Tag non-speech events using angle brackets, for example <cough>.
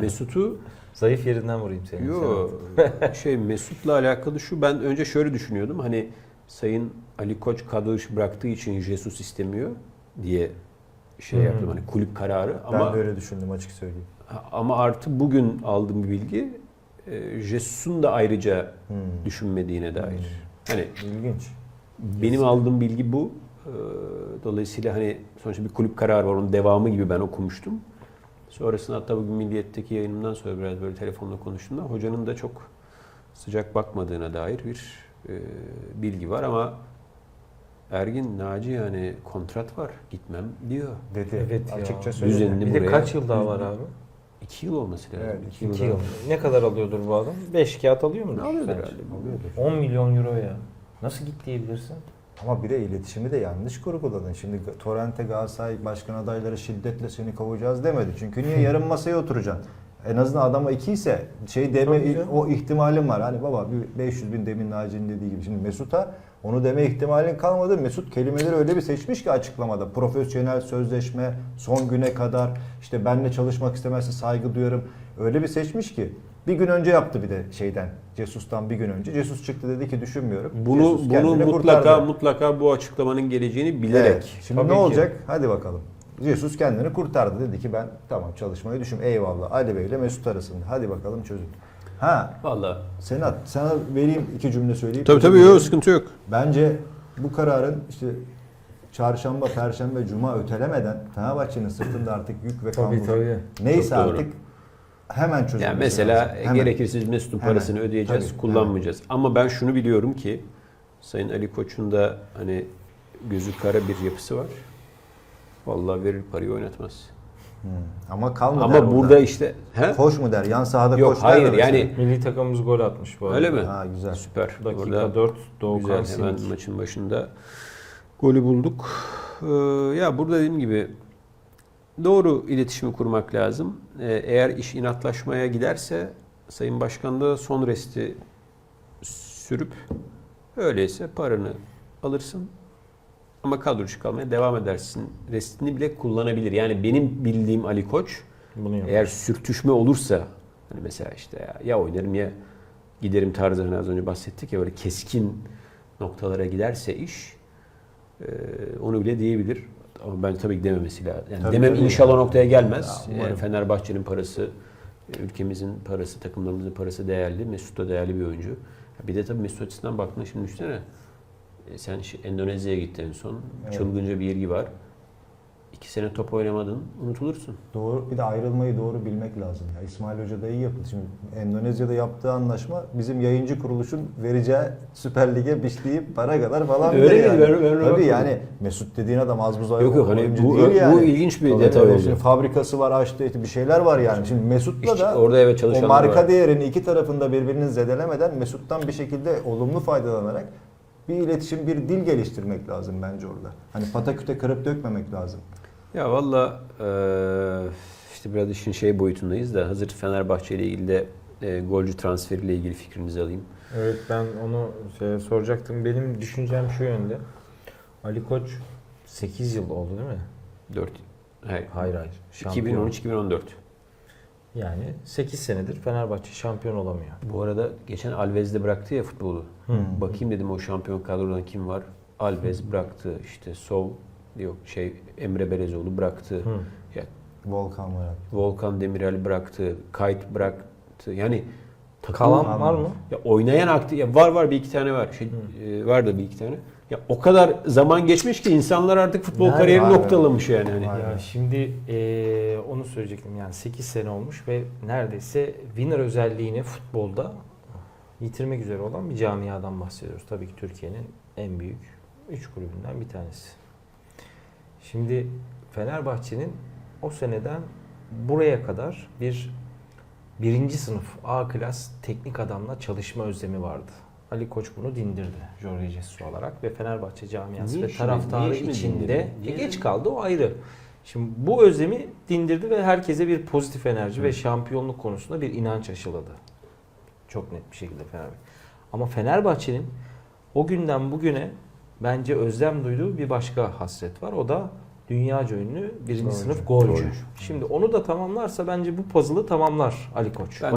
Mesut'u Zayıf yerinden vurayım seni. Yo şey Mesut'la alakalı şu ben önce şöyle düşünüyordum hani Sayın Ali Koç kadro dışı bıraktığı için Jesus istemiyor diye şey yaptım hani kulüp kararı Ben ama de öyle düşündüm açık söyleyeyim. ama artı bugün aldığım bir bilgi e, Jesus'un da ayrıca Hmm. düşünmediğine dair. Hani İlginç. benim aldığım bilgi bu. Ee, Dolayısıyla hani sonuçta bir kulüp kararı var. Onun devamı gibi ben okumuştum. Sonrasında hatta bugün Milliyet'teki yayınımdan sonra biraz böyle telefonla konuştuğumda hocanın da çok sıcak bakmadığına dair bir e, bilgi var ama Ergin Naci yani kontrat var gitmem diyor. Dedi. Evet ya. Açıkça söyledi. Düzenli Bir de buraya- kaç yıl daha var abi? İki yıl olması lazım. Evet, İki İki daha- yıl. Ne kadar alıyordur bu adam? 5 kağıt alıyor mu? Alıyordur herhalde? 10 milyon euro ya. Nasıl git diyebilirsin? Ama bir de iletişimi de yanlış kurguladın. Şimdi Torrent'e Galatasaray başkan adayları şiddetle seni kovacağız demedi. Çünkü niye <laughs> yarım masaya oturacaksın? En azından adama iki ise şey deme o ihtimalin var. Hani baba bir 500 bin demin Naci'nin dediği gibi. Şimdi Mesut'a onu deme ihtimalin kalmadı. Mesut kelimeleri öyle bir seçmiş ki açıklamada. Profesyonel sözleşme son güne kadar işte benle çalışmak istemezse saygı duyarım. Öyle bir seçmiş ki bir gün önce yaptı bir de şeyden. Cesus'tan bir gün önce. Cesus çıktı dedi ki düşünmüyorum. Bunu Jesus bunu mutlaka kurtardı. mutlaka bu açıklamanın geleceğini bilerek Evet. Şimdi Tabii ne ki. olacak? Hadi bakalım. Jesus kendini kurtardı. Dedi ki ben tamam çalışmayı düşün. Eyvallah. Ali Bey ile Mesut arasında. Hadi bakalım çözün. Ha Vallahi Senat sana vereyim iki cümle söyleyeyim. Tabii tabii yok sıkıntı yok. Bence bu kararın işte çarşamba, perşembe, cuma ötelemeden Fenerbahçe'nin sırtında artık yük ve Tabii kambur. tabii. Neyse Çok doğru. Hemen çözülmesi Yani mesela lazım. Hemen. gerekirse Mesut'un Hemen. parasını ödeyeceğiz, Tabii, kullanmayacağız. Ama ben şunu biliyorum ki Sayın Ali Koç'un da hani gözü kara bir yapısı var. Vallahi verir parayı oynatmaz. Hmm. Ama kal mı der Ama burada işte he? Koş mu der? Yan sahada Yok koş der hayır yani? Milli takımımız gol atmış bu arada. öyle mi? Ha güzel. Süper. Dakika Orada 4 Doğukan güzel hemen maçın başında golü bulduk. Ee, ya burada dediğim gibi doğru iletişimi kurmak lazım. Ee, eğer iş inatlaşmaya giderse Sayın Başkan da son resti sürüp öyleyse paranı alırsın ama kadro dışı kalmaya devam edersin. Restini bile kullanabilir. Yani benim bildiğim Ali Koç Bunu eğer sürtüşme olursa hani mesela işte ya, ya oynarım ya giderim tarzı hani az önce bahsettik ya böyle keskin noktalara giderse iş e, onu bile diyebilir. Ama ben tabii ki dememesi lazım. Yani Tabii, demem tabii. inşallah noktaya gelmez. Ya, Fenerbahçe'nin parası, ülkemizin parası, takımlarımızın parası değerli. Mesut da değerli bir oyuncu. Bir de tabii Mesut açısından baktığında şimdi düşünsene. E, Sen Endonezya'ya gittin en son. Evet. Çılgınca bir ilgi var. İki sene top oynamadın, unutulursun. Doğru bir de ayrılmayı doğru bilmek lazım. Ya İsmail Hoca da iyi yaptı. Şimdi Endonezya'da yaptığı anlaşma bizim yayıncı kuruluşun vereceği Süper Lig'e biçtiği para kadar falan Öyle miydi? yani. Ben- ben Tabii yani Mesut dediğin adam az buz Yok yok hani bu, değil yani. bu ilginç bir Tabii detay oldu. Şimdi fabrikası var, açtı bir şeyler var yani. Şimdi Mesut'la da orada evet o çalışanlar marka var. değerini iki tarafında birbirini zedelemeden Mesut'tan bir şekilde olumlu faydalanarak bir iletişim, bir dil geliştirmek lazım bence orada. Hani pataküte kırıp dökmemek lazım. Ya valla eee, işte biraz işin şey boyutundayız da hazır Fenerbahçe ile ilgili de e, golcü transferiyle ilgili fikrinizi alayım. Evet ben onu şey soracaktım. Benim düşüncem şu yönde. Ali Koç 8 yıl oldu değil mi? 4 hayır. Hayır hayır. Şampiyon. 2013-2014. Yani 8 senedir Fenerbahçe şampiyon olamıyor. Bu arada geçen Alves de bıraktı ya futbolu. Hı. Bakayım dedim o şampiyon kadrodan kim var? Alves bıraktı. işte Sol yok şey Emre Belezoğlu bıraktı. Hı. Ya Volkan var. Volkan Demirel bıraktı. Kayt bıraktı. Yani Kalan var mı? Ya oynayan aktif ya var var bir iki tane var. Şey, e, var da bir iki tane. Ya o kadar zaman geçmiş ki insanlar artık futbol Nerede? kariyerini Var, noktalamış yani. Hani. Ya şimdi eee, onu söyleyecektim yani 8 sene olmuş ve neredeyse winner özelliğini futbolda yitirmek üzere olan bir camiadan bahsediyoruz. Tabii ki Türkiye'nin en büyük 3 kulübünden bir tanesi. Şimdi Fenerbahçe'nin o seneden buraya kadar bir birinci sınıf A klas teknik adamla çalışma özlemi vardı. Ali Koç bunu dindirdi Jorge Jesus olarak ve Fenerbahçe camiası Niye ve taraftarı niye içinde? E, geç kaldı o ayrı. Şimdi bu özlemi dindirdi ve herkese bir pozitif enerji ve şampiyonluk konusunda bir inanç aşıladı. Çok net bir şekilde Fenerbahçe. Ama Fenerbahçe'nin o günden bugüne bence özlem duyduğu bir başka hasret var. O da dünyaca ünlü birinci Golcü. sınıf golcü. Golcü. Şimdi onu da tamamlarsa bence bu puzzle'ı tamamlar Ali Koç. Ben